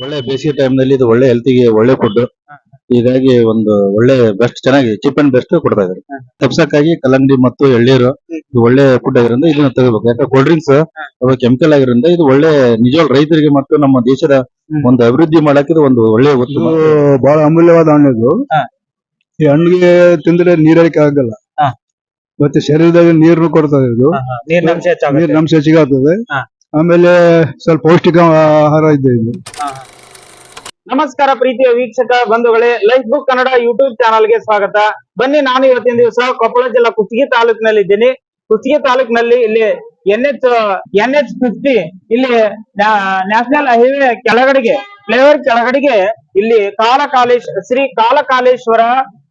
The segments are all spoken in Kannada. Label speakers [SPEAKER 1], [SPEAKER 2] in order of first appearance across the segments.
[SPEAKER 1] ಒಳ್ಳೆ ಬೇಸಿಗೆ ಟೈಮ್ನಲ್ಲಿ ಇದು ಒಳ್ಳೆ ಹೆಲ್ತಿಗೆ ಒಳ್ಳೆ ಫುಡ್ ಹೀಗಾಗಿ ಒಂದು ಒಳ್ಳೆ ಬೆಸ್ಟ್ ಚೆನ್ನಾಗಿ ಚೀಪ್ ಅಂಡ್ ಬೆಸ್ಟ್ ಕೊಡ್ತಾ ಇದ್ರು ತಪ್ಸಕ್ಕಾಗಿ ಕಲ್ಲಂಗಡಿ ಮತ್ತು ಎಳ್ಳೀರು ಇದು ಒಳ್ಳೆ ಫುಡ್ ಆಗಿರೋದ್ರಿಂದ ಇದನ್ನ ತಗೋಬೇಕು. ಯಾಕಂದ್ರೆ ಕೋಲ್ಡ್ ಡ್ರಿಂಕ್ಸ್ ಅಥವಾ ಕೆಮಿಕಲ್ ಆಗಿರೋದ್ರಿಂದ ಇದು ಒಳ್ಳೆ ನಿಜವಾಗ್ ರೈತರಿಗೆ ಮತ್ತು ನಮ್ಮ ದೇಶದ ಒಂದು ಅಭಿವೃದ್ಧಿ ಮಾಡಕ್ಕೆ ಇದು ಒಂದು ಒಳ್ಳೆ ಉತ್ತಮ
[SPEAKER 2] ಬಹಳ ಅಮೂಲ್ಯವಾದ ಹಣ್ಣು ಇದು.
[SPEAKER 3] ಹಾ.
[SPEAKER 2] ಈ ಹಣ್ಣಿಗೆ ತಿಂದ್ರೆ ನೀರಡಿಕೆ ಆಗಲ್ಲ.
[SPEAKER 3] ಹಾ.
[SPEAKER 2] ಮತ್ತೆ ಶರೀರದಾಗ ನೀರು ಕೊಡ್ತದೆ ಇದು.
[SPEAKER 3] ನೀರಿನ ಅಂಶ ಹೆಚ್ಚಾಗುತ್ತೆ.
[SPEAKER 2] ನೀರಿನ ಅಂಶ ಹೆಚ್ಚಿಗೆ ಆಗ್ತದೆ.
[SPEAKER 3] ಹಾ.
[SPEAKER 2] ಆಮೇಲೆ ಸ್ವಲ್ಪ ಪೌಷ್ಟಿಕ ಆಹಾರ ಇದೆ. ಇದು
[SPEAKER 3] ನಮಸ್ಕಾರ ಪ್ರೀತಿಯ ವೀಕ್ಷಕ, ಬಂಧುಗಳೇ. ಲೈಫ್ ಬುಕ್ ಕನ್ನಡ ಯೂಟ್ಯೂಬ್ ಚಾನಲ್ಗೆ ಸ್ವಾಗತ. ಬನ್ನಿ, ನಾನು ಇವತ್ತಿನ ದಿವಸ ಕೊಪ್ಪಳ ಜಿಲ್ಲಾ ಕುಷ್ಟಗಿ ತಾಲೂಕಿನಲ್ಲಿ ಇದ್ದೀನಿ ಕುಷ್ಟಗಿ ತಾಲೂಕಿನಲ್ಲಿ ಇಲ್ಲಿ N H N H fifty ಇಲ್ಲಿ ನ್ಯಾಷನಲ್ ಹೈವೇ ಕೆಳಗಡೆಗೆ ಫ್ಲೇವರ್ ಕೆಳಗಡೆಗೆ ಇಲ್ಲಿ ಕಾಲಕಾಲೇಶ್, ಶ್ರೀ ಕಾಲಕಾಲೇಶ್ವರ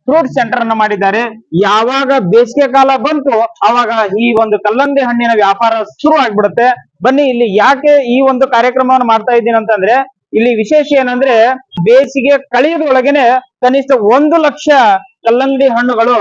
[SPEAKER 3] ಫ್ರೂಟ್ ಸೆಂಟರ್ ಅನ್ನು ಮಾಡಿದ್ದಾರೆ. ಯಾವಾಗ ಬೇಸಿಗೆ ಕಾಲ ಬಂತು ಅವಾಗ ಈ ಒಂದು ಕಲ್ಲಂಗಡಿ ಹಣ್ಣಿನ ವ್ಯಾಪಾರ ಶುರು ಆಗ್ಬಿಡುತ್ತೆ. ಬನ್ನಿ, ಇಲ್ಲಿ ಯಾಕೆ ಈ ಒಂದು ಕಾರ್ಯಕ್ರಮವನ್ನು ಮಾಡ್ತಾ ಇದ್ದೀನಿ ಅಂತಂದ್ರೆ, ಇಲ್ಲಿ ವಿಶೇಷ ಏನಂದ್ರೆ, ಬೇಸಿಗೆ ಕಳೆಯದೊಳಗೇನೆ ಕನಿಷ್ಠ ಒಂದು ಲಕ್ಷ ಕಲ್ಲಂಗಡಿ ಹಣ್ಣುಗಳು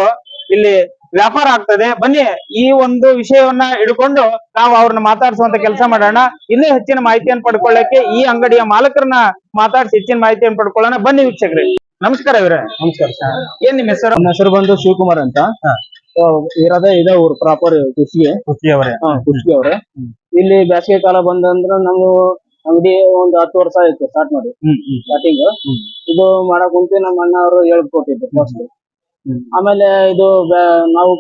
[SPEAKER 3] ಇಲ್ಲಿ ವ್ಯಾಪಾರ ಆಗ್ತದೆ. ಬನ್ನಿ, ಈ ಒಂದು ವಿಷಯವನ್ನ ಹಿಡ್ಕೊಂಡು ನಾವು ಅವ್ರನ್ನ ಮಾತಾಡಿಸುವಂತ ಕೆಲಸ ಮಾಡೋಣ. ಇನ್ನೂ ಹೆಚ್ಚಿನ ಮಾಹಿತಿಯನ್ನು ಪಡ್ಕೊಳ್ಳಕ್ಕೆ ಈ ಅಂಗಡಿಯ ಮಾಲಕರನ್ನ ಮಾತಾಡಿಸಿ ಹೆಚ್ಚಿನ ಮಾಹಿತಿಯನ್ನು ಪಡ್ಕೊಳ್ಳೋಣ. ಬನ್ನಿ ವೀಕ್ಷಕರೇ. ನಮಸ್ಕಾರ ಇವ್ರೆ.
[SPEAKER 4] ನಮಸ್ಕಾರ ಸರ್.
[SPEAKER 3] ಏನ್ ನಿಮ್ಮ ಹೆಸರು?
[SPEAKER 4] ನನ್ನ ಹೆಸರು ಬಂದು ಶಿವಕುಮಾರ್ ಅಂತ.
[SPEAKER 3] ಹಾ.
[SPEAKER 4] ಆ, ಇರೋದೇ ಇದೆ ಊರು ಪ್ರಾಪರ್ ಕುಸ್ಗೆ.
[SPEAKER 3] ಅವರೇ.
[SPEAKER 4] ಕುಸ್ಗೆ ಅವ್ರೆ. ಇಲ್ಲಿ ಬೇಸಿಗೆ ಕಾಲ ಬಂದಂದ್ರ ನಾವು ಅಂಗಡಿ ಒಂದ್ ಹತ್ತು ವರ್ಷ ಆಯ್ತು ಸ್ಟಾರ್ಟ್ ಮಾಡಿ.
[SPEAKER 3] ಹ್ಮ್ ಹ್ಮ್.
[SPEAKER 4] ಸ್ಟಾರ್ಟಿಂಗ್ ಇದು ಮಾಡಕ್ ಕುಂತಿ ನಮ್ಮ ಅಣ್ಣ ಅವರು ಹೇಳ್ಕೊಟ್ಟಿದ್ರು ಫಸ್ಟ್ ಆಮೇಲೆ ಇದು ನಾವು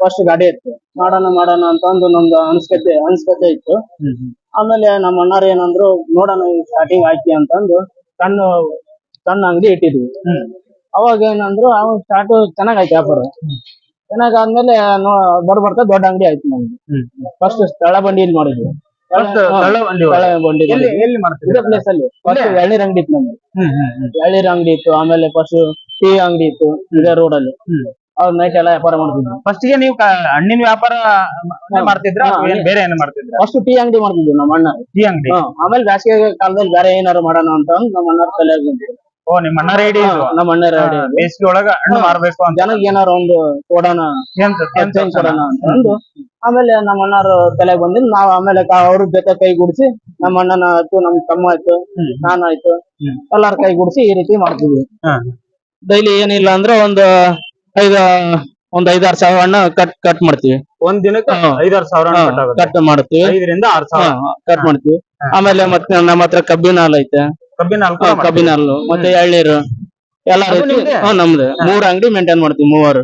[SPEAKER 4] ಫಸ್ಟ್ ಗಾಡಿ ಇತ್ತು. ಮಾಡೋಣ ಮಾಡೋಣ ಅಂತ ಒಂದು ನಮ್ದು ಅನ್ಸ್ಕತೆ ಅನ್ಸ್ಕತೆ ಇತ್ತು. ಆಮೇಲೆ ನಮ್ಮ ಅಣ್ಣಾರು ಏನಂದ್ರು ನೋಡೋಣ ಸ್ಟಾರ್ಟಿಂಗ್ ಹಾಕಿ ಅಂತಂದು ಸಣ್ಣ ಸಣ್ಣ ಅಂಗಡಿ ಇಟ್ಟಿದ್ವಿ. ಅವಾಗ ಏನಂದ್ರು ಅವಾಗ ಸ್ಟಾರ್ಟ್ ಚೆನ್ನಾಗ್ ಆಯ್ತು ವ್ಯಾಪಾರ. ಚೆನ್ನಾಗ್ ಆದ್ಮೇಲೆ ನೋ- ಬರ್ತಾ ದೊಡ್ಡ ಅಂಗಡಿ ಆಯ್ತು ನಮ್ಗೆ ಫಸ್ಟ್ ಸ್ಥಳ
[SPEAKER 3] ಬಂಡಿ ಇಲ್ಲಿ
[SPEAKER 4] ಮಾಡಿದ್ವಿ. ಪ್ಲೇಸ್ ಅಲ್ಲಿ. ಫಸ್ಟ್ ಎಳ್ನೀರ್ ಅಂಗಡಿ ಇತ್ತು
[SPEAKER 3] ಹ್ಮ್
[SPEAKER 4] ಎಳ್ನೀರ್ ಅಂಗಡಿ ಇತ್ತು ಆಮೇಲೆ ಫಸ್ಟ್ ಟೀ ಅಂಗಡಿ ಇತ್ತು ಇದೇ ರೋಡ್ ಅಲ್ಲಿ. ಅವ್ರ ನೈಟ್ ಎಲ್ಲ ವ್ಯಾಪಾರ ಮಾಡ್ತಿದ್ವಿ
[SPEAKER 3] ಫಸ್ಟ್ಗೆ ನೀವು ಹಣ್ಣಿನ ವ್ಯಾಪಾರ ಮಾಡ್ತಿದ್ರ ಬೇರೆ ಏನು ಮಾಡ್ತಿದ್ರ?
[SPEAKER 4] ಫಸ್ಟ್ ಟೀ ಅಂಗಡಿ ಮಾಡ್ತಿದ್ವಿ ನಮ್ಮ ಅಣ್ಣ.
[SPEAKER 3] ಟೀ ಅಂಗಡಿ.
[SPEAKER 4] ಆಮೇಲೆ ಬೇಸಿಗೆ ಕಾಲದಲ್ಲಿ ಬೇರೆ ಏನಾರು ಮಾಡೋಣ ಅಂತ ನಮ್ಮ ಅಣ್ಣ ತಲೆ.
[SPEAKER 3] ಓ ನಿಮ್ಮ ಅಣ್ಣ ರೆಡಿ
[SPEAKER 4] ಹಾ, ನಮ್ಮ ಅಣ್ಣ ರೆಡಿ
[SPEAKER 3] ಬೇಸಿಗೆ ಒಳಗ ಹಣ್ಣು
[SPEAKER 4] ಹಾ.
[SPEAKER 3] ಅಂತ.
[SPEAKER 4] ಜನಕ್ಕೆ ಏನಾರ ಒಂದು ಕೊಡೋಣ ಕೊಡೋಣ ಆಮೇಲೆ ನಮ್ಮ ಅಣ್ಣಾರು ತಲೆಗೆ ಬಂದಿದ್ ನಾವ್ ಆಮೇಲೆ ಅವ್ರ ಜೊತೆ ಕೈ ಗುಡಿಸಿ ನಮ್ಮ ಅಣ್ಣನ ಆಯ್ತು ನಮ್ ತಮ್ಮ ಆಯ್ತು ನಾನ್ ಆಯ್ತು. ಎಲ್ಲಾರ ಕೈ ಗುಡಿಸಿ ಈ ರೀತಿ ಮಾಡ್ತಿದ್ವಿ. ಡೈಲಿ ಏನಿಲ್ಲ ಅಂದ್ರೆ ಒಂದು ಐದ ಒಂದ್ ಐದಾರು ಸಾವಿರ ಅಣ್ಣ ಕಟ್ ಕಟ್ ಮಾಡ್ತೀವಿ.
[SPEAKER 3] ಒಂದ್ ದಿನಕ್ಕೆ. ಐದಾರು ಸಾವಿರ.
[SPEAKER 4] ಕಟ್ ಮಾಡ್ತೀವಿ.
[SPEAKER 3] ಐದರಿಂದ ಆರ್ ಸಾವಿರ.
[SPEAKER 4] ಕಟ್ ಮಾಡ್ತೀವಿ. ಆಮೇಲೆ ಮತ್ತೆ ನಮ್ಮ ಹತ್ರ ಕಬ್ಬಿನ ಹಾಲು ಐತೆ.
[SPEAKER 3] ಕಬ್ಬಿನ ಹಾಲು
[SPEAKER 4] ಹಾ, ಕಬ್ಬಿನ ಹಾಲು ಮತ್ತೆ ಎಳ್ನೀರು. ಎಲ್ಲ
[SPEAKER 3] ನಿಮ್ದೇ?
[SPEAKER 4] ಹಾ ನಮ್ದು. ಮೂರ್ ಅಂಗಡಿ ಮೇಂಟೈನ್ ಮಾಡ್ತೀವಿ ಮೂವರು.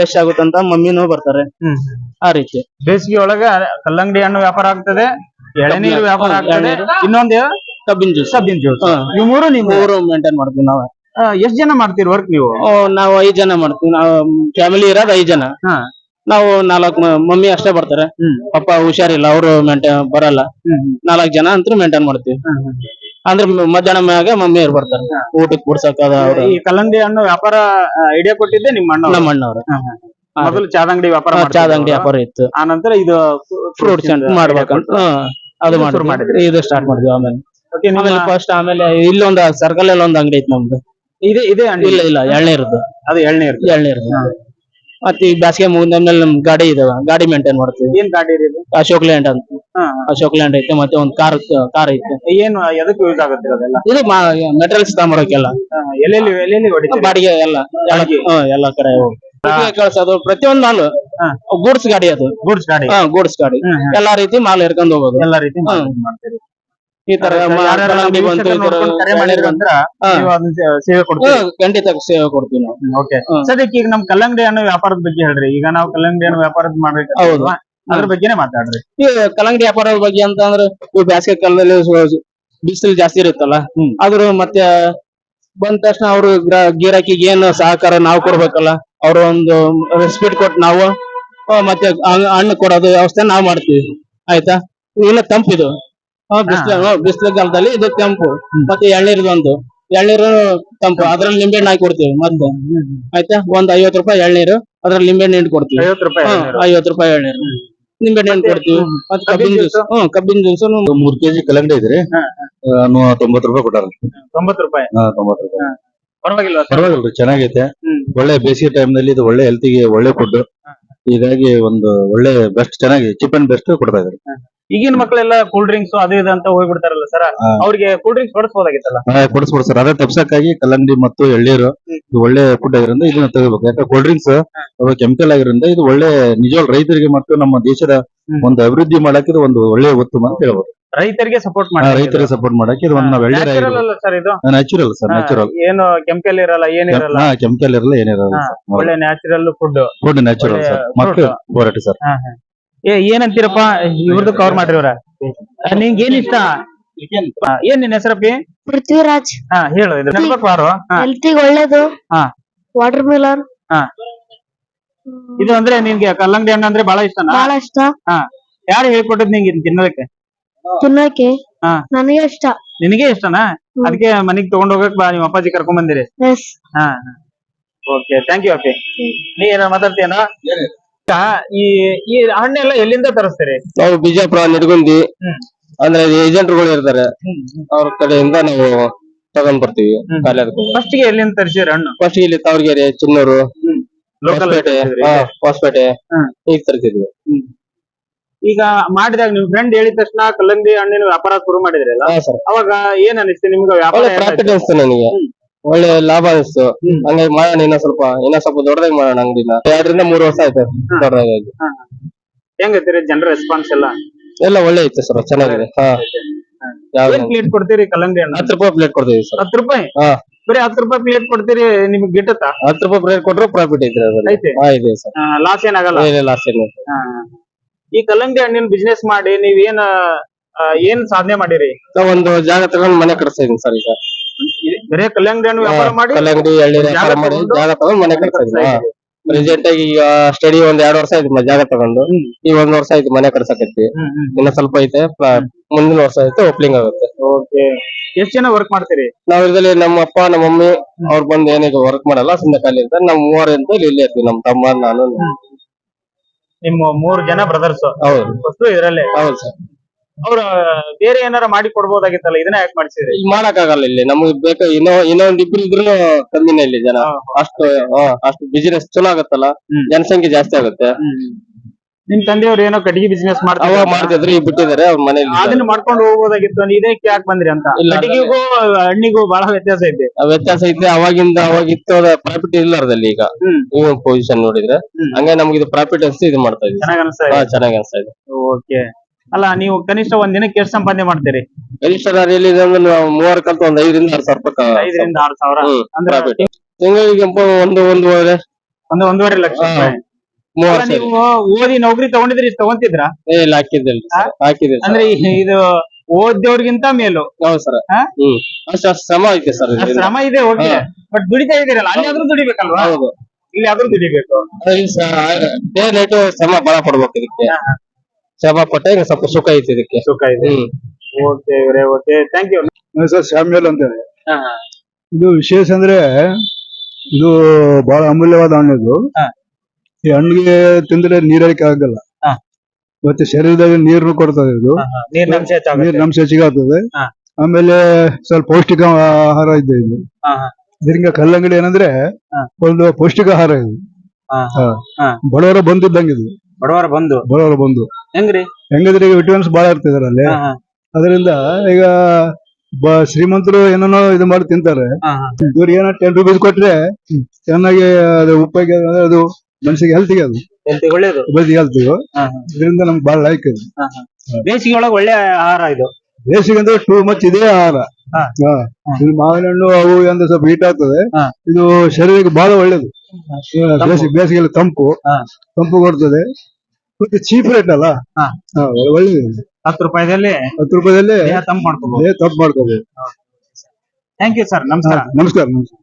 [SPEAKER 4] ರೆಸ್ಟ್ ಆಗುತ್ತಂತ ಮಮ್ಮಿನೂ ಬರ್ತಾರೆ. ಆ ರೀತಿ.
[SPEAKER 3] ಬೇಸಿಗೆ ಒಳಗ ಕಲ್ಲಂಗಡಿ ಹಣ್ಣು ವ್ಯಾಪಾರ ಆಗ್ತದೆ ಎಳನೀರು ವ್ಯಾಪಾರ ಆಗ್ತದೆ ಇನ್ನೊಂದು
[SPEAKER 4] ಕಬ್ಬಿನ ಜ್ಯೂಸ್
[SPEAKER 3] ಕಬ್ಬಿನ ಜ್ಯೂಸ್. ಇವ್ ಮೂರು ನೀವು
[SPEAKER 4] ಮೂರು ಮೇಂಟೈನ್ ಮಾಡ್ತೀವಿ ನಾವು.
[SPEAKER 3] ಎಷ್ಟ್ ಜನ ಮಾಡ್ತೀರಿ ವರ್ಕ್ ನೀವು?
[SPEAKER 4] ನಾವು ಐದ್ ಜನ ಮಾಡ್ತೀವಿ. ನಾವ್ ಫ್ಯಾಮಿಲಿ ಇರೋದ್ ಐದ್ ಜನ. ನಾವು ನಾಲ್ಕು ಮಮ್ಮಿ ಅಷ್ಟೇ ಬರ್ತಾರೆ. ಪಪ್ಪ ಹುಷಾರಿಲ್ಲ ಅವರು ಮೇಂಟೈನ್ ಬರಲ್ಲ. ನಾಲ್ಕ್ ಜನ ಅಂತೂ ಮೇಂಟೈನ್ ಮಾಡ್ತೀವಿ. ಅಂದ್ರೆ ಮಧ್ಯಾಹ್ನ ಮ್ಯಾಗ ಮಮ್ಮಿಯವ್ರು ಬರ್ತಾರೆ. ಊಟಕ್ಕೆ ಬಿಡ್ಸಕ್ ಅದ ಅವ್ರು.
[SPEAKER 3] ಈ ಕಲ್ಲಂಗಡಿ ಹಣ್ಣು ವ್ಯಾಪಾರ ಐಡಿಯಾ ಕೊಟ್ಟಿದ್ದೆ ನಿಮ್ಮ ಅಣ್ಣ
[SPEAKER 4] ನಮ್ಮ ಅಣ್ಣವ್ರು.
[SPEAKER 3] ಮೊದಲು ಚಾದ ಅಂಗಡಿ ವ್ಯಾಪಾರ
[SPEAKER 4] ಚಾದ ಅಂಗಡಿ. ವ್ಯಾಪಾರ ಇತ್ತು.
[SPEAKER 3] ಆ ನಂತರ ಇದು
[SPEAKER 4] ಫ್ರೂಟ್ ಸೆಂಟರ್ ಮಾಡ್ಬೇಕಂತ. ಅದು
[SPEAKER 3] ಮಾಡಿದ್ರು.
[SPEAKER 4] ಇದು ಸ್ಟಾರ್ಟ್ ಮಾಡಿದ್ವಿ ಆಮೇಲೆ. ಆಮೇಲೆ ಫಸ್ಟ್ ಆಮೇಲೆ ಇಲ್ಲೊಂದು ಸರ್ಕಲ್ ಅಲ್ಲಿ ಒಂದು ಅಂಗಡಿ ಐತಿ ನಮ್ದು.
[SPEAKER 3] ಇದೆ ಇದೆ
[SPEAKER 4] ಇಲ್ಲ ಇಲ್ಲ ಎಳ್ನೀರ್ದು.
[SPEAKER 3] ಅದು ಎಳ್ನೀರ್
[SPEAKER 4] ಎಳ್ನೀರ್ದು. ಮತ್ತೆ ಈಗ ಬೇಸಿಗೆ ಮುಗಿದ್ಮೇಲೆ ನಮ್ ಗಾಡಿ ಇದಾವ ಗಾಡಿ ಮೇಂಟೈನ್ ಮಾಡ್ತೀವಿ.
[SPEAKER 3] ಏನ್ ಗಾಡಿ ಇದು?
[SPEAKER 4] ಅಶೋಕ್ ಲ್ಯಾಂಡ್ ಅಂತ.
[SPEAKER 3] ಹಾ.
[SPEAKER 4] ಅಶೋಕ್ ಲ್ಯಾಂಡ್ ಐತೆ ಮತ್ತೆ ಒಂದ್ ಕಾರ್ ಕಾರ್ ಐತೆ.
[SPEAKER 3] ಏನು ಎದಕ್ಕೆ ಯೂಸ್ ಆಗುತ್ತೆ ಅದೆಲ್ಲ
[SPEAKER 4] ಇದು ಮೆಟೀರಿಯಲ್ಸ್ ತಗೊಂಬರೋಕೆಲ್ಲ
[SPEAKER 3] ಎಲ್ಲೆಲ್ಲಿ ಎಲ್ಲೆಲ್ಲಿ ಹೊಡಿತೀರಿ?
[SPEAKER 4] ಬಾಡಿಗೆ ಎಲ್ಲ ಎಲ್ಲ ಕಡೆ ಹೋಗಿ. ಬಾಡಿಗೆ ಕಳ್ಸೋದು ಪ್ರತಿಯೊಂದು ಮಾಲ್
[SPEAKER 3] ಹಾ.
[SPEAKER 4] ಗೂಡ್ಸ್ ಗಾಡಿ ಅದು.
[SPEAKER 3] ಗೂಡ್ಸ್ ಗಾಡಿ.
[SPEAKER 4] ಹಾ ಗೂಡ್ಸ್ ಗಾಡಿ.
[SPEAKER 3] ಹ್ಮ್, ಹ್ಮ್.
[SPEAKER 4] ಎಲ್ಲಾ ರೀತಿ ಮಾಲ್ ಹಿಡ್ಕೊಂಡ್ ಹೋಗೋದು.
[SPEAKER 3] ಎಲ್ಲಾ ರೀತಿ
[SPEAKER 4] ಹಾ.
[SPEAKER 3] ಮಾಡ್ತೀರಿ.
[SPEAKER 4] ಈ ತರ ಖಂಡಿತ ಸೇವೆ ಕೊಡ್ತೀವಿ ನಾವು.
[SPEAKER 3] ಓಕೆ. ಸದ್ಯಕ್ಕೆ ಈಗ ನಮ್ ಕಲ್ಲಂಗಡಿ ಹಣ್ಣು ವ್ಯಾಪಾರದ ಬಗ್ಗೆ ಹೇಳ್ರಿ. ಈಗ ನಾವು ಕಲ್ಲಂಗಡಿ ಹಣ್ಣು ವ್ಯಾಪಾರದ ಮಾಡ್ಬೇಕು
[SPEAKER 4] ಹೌದು.
[SPEAKER 3] ಅದ್ರ ಬಗ್ಗೆನೇ ಮಾತಾಡ್ರಿ.
[SPEAKER 4] ಈ ಕಲ್ಲಂಗಡಿ ವ್ಯಾಪಾರದ ಬಗ್ಗೆ ಅಂತ ಅಂದ್ರೆ ಈ ಬ್ಯಾಸಿಗೆ ಕಾಲದಲ್ಲಿ ಬಿಸಿಲು ಜಾಸ್ತಿ ಇರುತ್ತಲ್ಲ. ಅದ್ರ ಮತ್ತೆ ಬಂದ ತಕ್ಷಣ ಅವ್ರು ಗಿರಾಕಿಗೆ ಏನು ಸಹಕಾರ ನಾವು ಕೊಡ್ಬೇಕಲ್ಲ? ಅವ್ರ ಒಂದು ರೆಸ್ಪೆಕ್ಟ್ ಕೊಟ್ಟು ನಾವು ಮತ್ತೆ ಹಣ್ಣು- ಹಣ್ಣು ಕೊಡೋದು ವ್ಯವಸ್ಥೆ ನಾವು ಮಾಡ್ತೀವಿ. ಆಯ್ತಾ? ಇಲ್ಲ ತಂಪಿದು. ಬಿಸಿಲು ಬಿಸಿಲು ಕಾಲದಲ್ಲಿ ಇದು ಕೆಂಪು. ಮತ್ತೆ ಎಳ್ನೀರ್ದು ಒಂದು. ಎಳ್ನೀರು ಕೆಂಪು. ಅದ್ರಲ್ಲಿ ನಿಂಬೆಹಣ್ಣು ಹಾಕಿ ಕೊಡ್ತೀವಿ ಮತ್ತೆ ಆಯ್ತಾ? ಒಂದ್ ಐವತ್ ರೂಪಾಯಿ ಎಳ್ನೀರು ಅದ್ರಲ್ಲಿ ನಿಂಬೆ ಹಣ್ಣು ಕೊಡ್ತೀವಿ.
[SPEAKER 3] ಐವತ್ತು ರೂಪಾಯಿ ಎಳ್ನೀರು.
[SPEAKER 4] ಐವತ್ತು ರೂಪಾಯಿ ಎಳ್ನೀರು. ನಿಂಬೆಹಣ್ಣು ಹಿಂಡಿ ಕೊಡ್ತೀವಿ. ಮತ್ತೆ ಕಬ್ಬಿನ ಜ್ಯೂಸ್? ಹ್ಮ್ ಕಬ್ಬಿನ ಜ್ಯೂಸ್
[SPEAKER 1] ಮೂರ್ ಕೆಜಿ ಕಲಂಗಡಿ ಐತ್ರಿ. ತೊಂಬತ್ತು ರೂಪಾಯಿ ಕೊಟ್ಟಾರ.
[SPEAKER 3] ತೊಂಬತ್ ರೂಪಾಯಿ?
[SPEAKER 1] ಹಾ, ತೊಂಬತ್ತು ರೂಪಾಯಿ? ಪರವಾಗಿಲ್ರಿ ಚೆನ್ನಾಗೈತೆ. ಒಳ್ಳೆ ಬೇಸಿಗೆ ಟೈಮ್ನಲ್ಲಿ ಇದು ಒಳ್ಳೆ ಹೆಲ್ತಿಗೆ ಒಳ್ಳೆ ಫುಡ್ ಹೀಗಾಗಿ ಒಂದು ಒಳ್ಳೆ ಬೆಸ್ಟ್ ಚೆನ್ನಾಗಿ ಚಿಪ್ ಅಂಡ್ ಬೆಸ್ಟ್ ಕೊಡ್ತಾ ಇದ್ದಾರೆ.
[SPEAKER 3] ಈಗಿನ ಮಕ್ಕಳೆಲ್ಲ ಕೂಲ್ ಡ್ರಿಂಕ್ಸ್ ಅದು ಇದು ಅಂತ ಹೋಗ್ಬಿಡ್ತಾರಲ್ಲ ಸರ್. ಅವ್ರಿಗೆ ಕೂಲ್ ಡ್ರಿಂಕ್ಸ್ ಕೊಡಿಸ್ಬೋದಾಗಿತ್ತಲ್ಲ?
[SPEAKER 1] ಕೊಡಿಸ್ಬೋದು ಸರ್ ಅದೇ ತಪ್ಸಕ್ಕಾಗಿ ಕಲ್ಲಂಗಡಿ ಮತ್ತು ಎಳ್ಳೀರು ಇದು ಒಳ್ಳೆ ಫುಡ್ ಆಗಿರೋದ್ರಿಂದ ಇದನ್ನ ತಗೋಬೇಕು. ಯಾಕಂದ್ರೆ ಕೂಲ್ ಡ್ರಿಂಕ್ಸ್ ಕೆಮಿಕಲ್ ಆಗಿರೋದ್ರಿಂದ ಇದು ಒಳ್ಳೆ ನಿಜವಾಗ್ ರೈತರಿಗೆ ಮತ್ತು ನಮ್ಮ ದೇಶದ ಒಂದು ಅಭಿವೃದ್ಧಿ ಮಾಡಕ್ಕೆ ಇದು ಒಂದು ಒಳ್ಳೆ ಉತ್ತಮ ಅಂತ ಹೇಳ್ಬೋದು.
[SPEAKER 3] ರೈತರಿಗೆ ಸಪೋರ್ಟ್ ಮಾಡಿ
[SPEAKER 1] ರೈತರಿಗೆ ಸಪೋರ್ಟ್ ಮಾಡಕ್ಕೆ ಇದು ಒಂದು ಒಳ್ಳೆ
[SPEAKER 3] ನ್ಯಾಚುರಲ್ ಸರ್ ಇದು?
[SPEAKER 1] ನ್ಯಾಚುರಲ್ ಸರ್ ನ್ಯಾಚುರಲ್
[SPEAKER 3] ಏನು ಕೆಮಿಕಲ್ ಇರಲ್ಲ ಏನಿರಲ್ಲ
[SPEAKER 1] ಕೆಮಿಕಲ್ ಇರಲ್ಲ. ಏನಿರಲ್ಲ
[SPEAKER 3] ಒಳ್ಳೆ natural food
[SPEAKER 1] food natural sir ಮಕ್ಕಳು. ಹೋರಾಟ ಸರ್
[SPEAKER 3] ಏ ಏನಂತೀರಪ್ಪ? ಇವ್ರದ್ದು ಕವರ್ ಮಾಡ್ರಿ ಇವ್ರ ನಿಂಗ್ ಏನ್ ಇಷ್ಟ? ಏನ್ ನಿನ್ ಹೆಸರಪ್ಪಿ?
[SPEAKER 5] ಪೃಥ್ವಿರಾಜ್.
[SPEAKER 3] ಹಾ ಹೇಳು ಇದು ನೆನಪಕ್ ಬಾರು. ಹಾ.
[SPEAKER 5] ಹೆಲ್ತಿಗೆ ಒಳ್ಳೇದು.
[SPEAKER 3] ಹಾ.
[SPEAKER 5] ವಾಟರ್ ಮಿಲನ್
[SPEAKER 3] ಹಾ. ಇದು ಅಂದ್ರೆ ನಿನ್ಗೆ ಕಲ್ಲಂಗಡಿ ಹಣ್ಣು ಅಂದ್ರೆ ಬಹಳ ಇಷ್ಟನಾ?
[SPEAKER 5] ಬಹಳ ಇಷ್ಟ.
[SPEAKER 3] ಯಾರು ಹೇಳ್ಕೊಟ್ಟದ್ ನಿಂಗೆ ಇದ್ನ ತಿನ್ನೋದಕ್ಕೆ?
[SPEAKER 5] ತಿನ್ನಕ್ಕೆ
[SPEAKER 3] ಹಾ.
[SPEAKER 5] ನನಗೆ ಇಷ್ಟ.
[SPEAKER 3] ನಿನಗೆ ಇಷ್ಟನಾ?
[SPEAKER 5] ಹ್ಮ್.
[SPEAKER 3] ಅದಕ್ಕೆ ಮನಿಗ್ ತಗೊಂಡ್ ಹೋಗಕ್ ಬಾ ನಿಮ್ಮ ಅಪ್ಪಾಜಿ ಕರ್ಕೊಂಡ್ ಬಂದಿರಿ.
[SPEAKER 5] ಎಸ್
[SPEAKER 3] ಹಾ ಓಕೆ ಥ್ಯಾಂಕ್ ಯು ಅಪ್ಪಿ. ನೀ ಏನಾರ ಮಾತಾಡ್ತೀಯನ? ಈ ಈ ಹಣ್ಣೆಲ್ಲ ಎಲ್ಲಿಂದ ತರಿಸ್ತೀರಿ?
[SPEAKER 6] ನಾವು ಬಿಜಾಪುರ ನಿಡಗುಂದಿ. ಅಂದ್ರೆ ಏಜೆಂಟ್ಗಳು ಇರ್ತಾರೆ. ಅವ್ರ ಕಡೆಯಿಂದ ನಾವು ತಗೊಂಡ್ ಬರ್ತೀವಿ
[SPEAKER 3] ಫಸ್ಟ್ಗೆ ಫಸ್ಟ್ಗೆ ಎಲ್ಲಿಂದ ತರಿಸಿರಿ ಹಣ್ಣು?
[SPEAKER 6] ಫಸ್ಟ್ ಇಲ್ಲಿ ತಾವರ್ಗೆರೆ ಚಿನ್ನೂರು
[SPEAKER 3] ಲೋಕಲ್
[SPEAKER 6] ಹೊಸಪೇಟೆ ಹೊಸಪೇಟೆ. ಈಗ ತರಿಸಿದ್ವಿ.
[SPEAKER 3] ಈಗ ಮಾಡಿದಾಗ ನಿಮ್ ಫ್ರೆಂಡ್ ಹೇಳಿದ ತಕ್ಷಣ ಕಲ್ಲಂಗಡಿ ಹಣ್ಣಿನ ವ್ಯಾಪಾರ ಶುರು ಮಾಡಿದ್ರಲ್ಲ? ಅವಾಗ ಏನ್ ಅನಿಸ್ತೀನಿ ನಿಮ್ಗೆ ವ್ಯಾಪಾರ?
[SPEAKER 6] ಪ್ರಾಫಿಟ್ ಅನಿಸ್ತು ನನಗೆ. ಒಳ್ಳೆ ಲಾಭ ಅನಿಸ್ತು. ಹಂಗಾಗಿ ಮಾಡೋಣ ಇನ್ನ ಸ್ವಲ್ಪ ಇನ್ನ ಸ್ವಲ್ಪ ದೊಡ್ಡದಾಗಿ ಮಾಡೋಣ ಅಂಗಡಿನ. ಎರಡರಿಂದ ಮೂರು ವರ್ಷ ಆಯ್ತು ದೊಡ್ಡದಾಗಿ.
[SPEAKER 3] ಹೆಂಗೈತಿ ಜನರ ರೆಸ್ಪಾನ್ಸ್ ಎಲ್ಲ?
[SPEAKER 6] ಎಲ್ಲ ಒಳ್ಳೆ ಐತೆ ಸರ್ ಚೆನ್ನಾಗಿದೆ. ಹಾ. ಯಾವ
[SPEAKER 3] ಏನ್ ಪ್ಲೇಟ್ ಕೊಡ್ತೀರಿ ಕಲ್ಲಂಗಡಿ ಹಣ್ಣು?
[SPEAKER 6] ಹತ್ತು ರೂಪಾಯಿ ಪ್ಲೇಟ್ ಕೊಡ್ತೀವಿ ಸರ್.
[SPEAKER 3] ಹತ್ತು ರೂಪಾಯಿ?
[SPEAKER 6] ಹಾ.
[SPEAKER 3] ಬರೀ ಹತ್ತು ರೂಪಾಯಿ ಪ್ಲೇಟ್ ಕೊಡ್ತೀರಿ ನಿಮ್ಗೆ ಗಿಟ್ಟತ್ತಾ?
[SPEAKER 6] ಹತ್ತು ರೂಪಾಯಿ ಪ್ಲೇಟ್ ಕೊಟ್ರು ಪ್ರಾಫಿಟ್ ಐತ್ರಿ ಅದ್ರಲ್ಲಿ.
[SPEAKER 3] ಐತೆ?
[SPEAKER 6] ಹಾ ಇದೆ ಸರ್.
[SPEAKER 3] ಲಾಸ್ ಏನಾಗಲ್ಲ?
[SPEAKER 6] ಲಾಸ್ ಏನಿಲ್ಲ.
[SPEAKER 3] ಹಾ. ಈ ಕಲ್ಲಂಗಡಿ ಹಣ್ಣಿನ ಬಿಸ್ನೆಸ್ ಮಾಡಿ ನೀವ್ ಏನ್ ಆ, ಏನ್ ಸಾಧನೆ ಮಾಡಿರಿ?
[SPEAKER 6] ನಾವು ಒಂದು ಜಾಗ ತಗೊಂಡ್ ಮನೆ ಕಟ್ಸ್ತಾ ಇದೀನಿ ಸರ್ ಈಗ.
[SPEAKER 3] ಬರೇ ಕಲ್ಲಂಗಡಿ ಹಣ್ಣು ವ್ಯಾಪಾರ ಮಾಡಿ
[SPEAKER 6] ಕಲ್ಲಂಗಡಿ
[SPEAKER 3] ಜಾಗ
[SPEAKER 6] ವ್ಯಾಪಾರ ಮಾಡಿ ಜಾಗ ತಗೊಂಡ್ ಮನೆ ಪ್ರೆಸೆಂಟ್ ಆಗಿ ಈಗ ಸ್ಟಡಿ ಒಂದ್ ಎರಡ್ ವರ್ಷ ಆಯ್ತು ಜಾಗ ತಗೊಂಡು. ಈ ಒಂದ್ ವರ್ಷ ಆಯ್ತು ಮನೆ ಕಟ್ಸಕತ್ತಿ. ಇನ್ನ ಸ್ವಲ್ಪ ಐತೆ. ಮುಂದಿನ ವರ್ಷ ಐತೆ ಓಪನಿಂಗ್ ಆಗುತ್ತೆ.
[SPEAKER 3] ಓಕೆ. ಎಷ್ಟ್ ಜನ ವರ್ಕ್ ಮಾಡ್ತೀರಿ?
[SPEAKER 6] ನಾವ್ ಇದ್ರಲ್ಲಿ ನಮ್ಮ ಅಪ್ಪ ನಮ್ಮ ಮಮ್ಮಿ ಅವ್ರು ಬಂದು ಏನಿಗೆ ವರ್ಕ್ ಮಾಡಲ್ಲ ಸುಮ್ಮನೆ ಖಾಲಿ ಇರ್ತಾರೆ. ನಮ್ ಅಂತ ಇಲ್ಲಿ ಇಲ್ಲೇ ಇರ್ತೀವಿ ನಮ್ ತಮ್ಮ ನಾನು
[SPEAKER 3] ನಿಮ್ಮ ಮೂರ್ ಜನ ಬ್ರದರ್ಸ್
[SPEAKER 6] ಹೌದು.
[SPEAKER 3] ಇದ್ರಲ್ಲೇ.
[SPEAKER 6] ಹೌದು ಸರ್
[SPEAKER 3] ಅವ್ರ ಬೇರೆ ಏನಾರ ಮಾಡಿ ಕೊಡ್ಬೋದಾಗಿತ್ತಲ್ಲ ಇದನ್ನ ಯಾಕೆ ಮಾಡಿಸಿದ್ರಿ?
[SPEAKER 6] ಇಲ್ಲಿ ಮಾಡಕ್ ಆಗಲ್ಲ ಇಲ್ಲಿ. ನಮಗೆ ಬೇಕು ಇನ್ನೋ ಇನ್ನೊಂದ್ ಇಬ್ರು ಇದ್ರು ಕಮ್ಮಿನೇ ಇಲ್ಲಿ ಜನ. ಅಷ್ಟು ಹಾ, ಅಷ್ಟು ಬಿಸಿನೆಸ್ ಚಲೋ ಆಗತ್ತಲ್ಲ.
[SPEAKER 3] ಹ್ಮ್.
[SPEAKER 6] ಜನಸಂಖ್ಯೆ ಜಾಸ್ತಿ ಆಗುತ್ತೆ.
[SPEAKER 3] ನಿಮ್ ತಂದೆಯವ್ರು ಏನೋ ಕಟ್ಟಿಗೆ ಬಿಸಿನೆಸ್
[SPEAKER 6] ಅವಾಗ
[SPEAKER 3] ಮಾಡ್ತಾರೆ
[SPEAKER 6] ಮಾಡ್ತಿದ್ರು ಈಗ ಬಿಟ್ಟಿದ್ದಾರೆ ಅವ್ರ ಮನೇಲಿ.
[SPEAKER 3] ಅದನ್ನ ಮಾಡ್ಕೊಂಡು ಹೋಗ್ಬೋದಾಗಿತ್ತು ಇದಕ್ಕೆ ಯಾಕೆ ಬಂದ್ರಿ ಅಂತ?
[SPEAKER 6] ಇಲ್ಲ,
[SPEAKER 3] ಕಟ್ಟಿಗೆಗೂ ಹಣ್ಣಿಗೂ ಬಹಳ ವ್ಯತ್ಯಾಸ ಐತೆ
[SPEAKER 6] ಆ ವ್ಯತ್ಯಾಸ ಐತೆ. ಅವಾಗಿಂದ ಅವಾಗ ಇತ್ತು ಪ್ರಾಫಿಟ್ ಇರ್ಲಾರ್ದಲ್ಲಿ ಈಗ.
[SPEAKER 3] ಹ್ಮ್.
[SPEAKER 6] ಈಗ ಪೊಸಿಷನ್ ನೋಡಿದ್ರೆ.
[SPEAKER 3] ಹ್ಮ್.
[SPEAKER 6] ಹಂಗೆ ನಮ್ಗೆ ಇದು ಪ್ರಾಫಿಟ್ ಅನ್ಸಿ ಇದು ಮಾಡ್ತಾ ಇದೀವಿ
[SPEAKER 3] ಚೆನ್ನಾಗ್ ಅನಿಸ್ತಾ
[SPEAKER 6] ಹಾ
[SPEAKER 3] ಇದೆ
[SPEAKER 6] ಚೆನ್ನಾಗಿ ಅನ್ಸ್ತಾ ಇದೆ.
[SPEAKER 3] ಓಕೆ. ಅಲ್ಲ ನೀವು ಕನಿಷ್ಠ ಒಂದ್ ದಿನಕ್ಕೆ ಎಷ್ಟು ಸಂಪಾದನೆ ಮಾಡ್ತೀರಿ?
[SPEAKER 6] ಕನಿಷ್ಠ ನಾವು ಮೂವರ ಕಂತ ಒಂದ್ ಐದರಿಂದ ಆರು ಸಾವಿರ ರೂಪಾಯಿ
[SPEAKER 3] ಐದರಿಂದ ಆರು ಸಾವಿರ? ಅಂದ್ರೆ
[SPEAKER 6] ತಿಂಗಳಿಗೆ ಒಂದು ಒಂದೂವರೆ.
[SPEAKER 3] ಒಂದು ಒಂದೂವರೆ ಲಕ್ಷ. ರೂಪಾಯಿ. ನೀವು ಓದಿ ನೌಕರಿ ತಗೊಂಡಿದ್ರಿ ತಗೊಂತಿದ್ರ?
[SPEAKER 6] ಏ, ಇಲ್ಲ ಹಾಕಿದ್ದಿಲ್ಲ sir.
[SPEAKER 3] ಅಂದ್ರೆ ಇದು ಓದ್ದವ್ರಿಗಿಂತ ಮೇಲು.
[SPEAKER 6] ಹೌದು ಸರ್. ಹ್ಮ್. ಅಷ್ಟು ಅಷ್ಟು ಶ್ರಮ ಐತೆ ಸರ್
[SPEAKER 3] ಶ್ರಮ ಇದೆ ಓಕೆ ಬಟ್ ದುಡಿತಾ ಇದೀರಲ್ಲ ಅಲ್ಲಿ ಆದ್ರೂ ದುಡಿಬೇಕಲ್ವಾ?
[SPEAKER 6] ಹೌದು.
[SPEAKER 3] ಇಲ್ಲಿ ಆದ್ರೂ ದುಡಿಬೇಕು.
[SPEAKER 6] ಡೇ ನೈಟ್ ಶ್ರಮ ಬಹಳ ಪಡ್ಬೇಕು ಇದಕ್ಕೆ. ಶ್ರಮ ಕೊಟ್ಟ ಈಗ ಸ್ವಲ್ಪ ಸುಖ ಐತೆ ಇದಕ್ಕೆ.
[SPEAKER 3] ಸುಖ ಇದೆ
[SPEAKER 6] ಹ್ಮ್.
[SPEAKER 3] ಓಕೆ ಇವರೇ ಓಕೆ ಥ್ಯಾಂಕ್ ಯು
[SPEAKER 2] ನನ್ನ ಹೆಸರು ಶ್ಯಾಮ್ಯಲ್ ಅಂತೇಳಿ. ಇದು ವಿಶೇಷ ಅಂದ್ರೆ ಇದು ಬಹಳ ಅಮೂಲ್ಯವಾದ ಹಣ್ಣು ಇದು.
[SPEAKER 3] ಹಾ.
[SPEAKER 2] ಈ ಹಣ್ಣಿಗೆ ತಿಂದ್ರೆ ನೀರಳಿಕೆ ಆಗಲ್ಲ.
[SPEAKER 3] ಹಾ.
[SPEAKER 2] ಮತ್ತೆ ಶರೀರದಲ್ಲಿ ನೀರನ್ನು ಕೊಡ್ತದೆ ಇದು.
[SPEAKER 3] ನೀರಿನ ಅಂಶ ಹೆಚ್ಚಾಗುತ್ತೆ.
[SPEAKER 2] ನೀರಿನ ಅಂಶ ಸಿಗಾಗ್ತದೆ
[SPEAKER 3] ಹಾ.
[SPEAKER 2] ಆಮೇಲೆ ಸ್ವಲ್ಪ ಪೌಷ್ಟಿಕ ಆಹಾರ ಇದೆ ಇದು.
[SPEAKER 3] ಹಾ, ಹಾ.
[SPEAKER 2] ಇದರಿಂದ ಕಲ್ಲಂಗಡಿ ಏನಂದ್ರೆ
[SPEAKER 3] ಹಾ.
[SPEAKER 2] ಒಂದು ಪೌಷ್ಟಿಕ ಆಹಾರ ಇದು.
[SPEAKER 3] ಹಾ,
[SPEAKER 2] ಹಾ.
[SPEAKER 3] ಹಾ.
[SPEAKER 2] ಬಡವರ ಬಂದಿದ್ದಂಗೆ ಇದು.
[SPEAKER 3] ಬಡವರ ಬಂದು
[SPEAKER 2] ಬಡವರ ಬಂದು
[SPEAKER 3] ಹೆಂಗ್ರಿ?
[SPEAKER 2] ಹೆಂಗದ್ರಿಗೆ ವಿಟಮಿನ್ಸ್ ಬಹಳ ಇರ್ತದೆ ಅಲ್ಲಿ
[SPEAKER 3] ಹಾ, ಹಾ,
[SPEAKER 2] ಅದರಿಂದ ಈಗ ಬ- ಶ್ರೀಮಂತರು ಏನೋ ಇದು ಮಾಡಿ ತಿಂತಾರೆ.
[SPEAKER 3] ಹಾ, ಹಾ.
[SPEAKER 2] ಇವ್ರಿಗೆ ಏನೋ ಟೆನ್ ರುಪೀಸ್ ಕೊಟ್ರೆ ಚೆನ್ನಾಗಿ ಅದು ಉಪ್ಪಾಗಿ ಅಂದ್ರೆ ಅದು ಮನಸ್ಸಿಗೆ ಹೆಲ್ತಿಗೆ ಅದು.
[SPEAKER 3] ಹೆಲ್ತ್ ಒಳ್ಳೇದು.
[SPEAKER 2] ಬದಿ ಹೆಲ್ತಿಗೆ
[SPEAKER 3] ಹಾ, ಹಾ.
[SPEAKER 2] ಇದರಿಂದ ನಮ್ಗೆ ಬಹಳ ಲೈಕ್ ಇದು.
[SPEAKER 3] ಬೇಸಿಗೆ ಒಳಗೆ ಒಳ್ಳೆ ಆಹಾರ ಇದು.
[SPEAKER 2] ಬೇಸಿಗೆ ಅಂದ್ರೆ ಟೂ ಮಚ್ ಇದೇ ಆಹಾರ. ಇದು ಮಾವಿನ ಹಣ್ಣು ಅವು ಅಂದ್ರೆ ಸ್ವಲ್ಪ ಹೀಟ್ ಆಗ್ತದೆ. ಇದು ಶರೀರಕ್ಕೆ ಬಹಳ ಒಳ್ಳೇದು. ಬೇಸಿಗೆ ಬೇಸಿಗೆಯಲ್ಲಿ ತಂಪು. ತಂಪು ಕೊಡ್ತದೆ. ಮತ್ತೆ ಚೀಪ್ ರೇಟ್ ಅಲ್ಲ? ಒಳ್ಳೇದು
[SPEAKER 3] ಹತ್ತು ರೂಪಾಯಿದಲ್ಲಿ
[SPEAKER 2] ಹತ್ತು ರೂಪಾಯಿದಲ್ಲಿ
[SPEAKER 3] ತಂಪು ಮಾಡ್ಕೋಬಹುದು
[SPEAKER 2] ತಪ್ಪು ಮಾಡ್ಕೋಬಹುದು
[SPEAKER 3] ಥ್ಯಾಂಕ್ ಯು ಸರ್ ನಮಸ್ಕಾರ.
[SPEAKER 2] ನಮಸ್ಕಾರ ನಮಸ್ಕಾರ.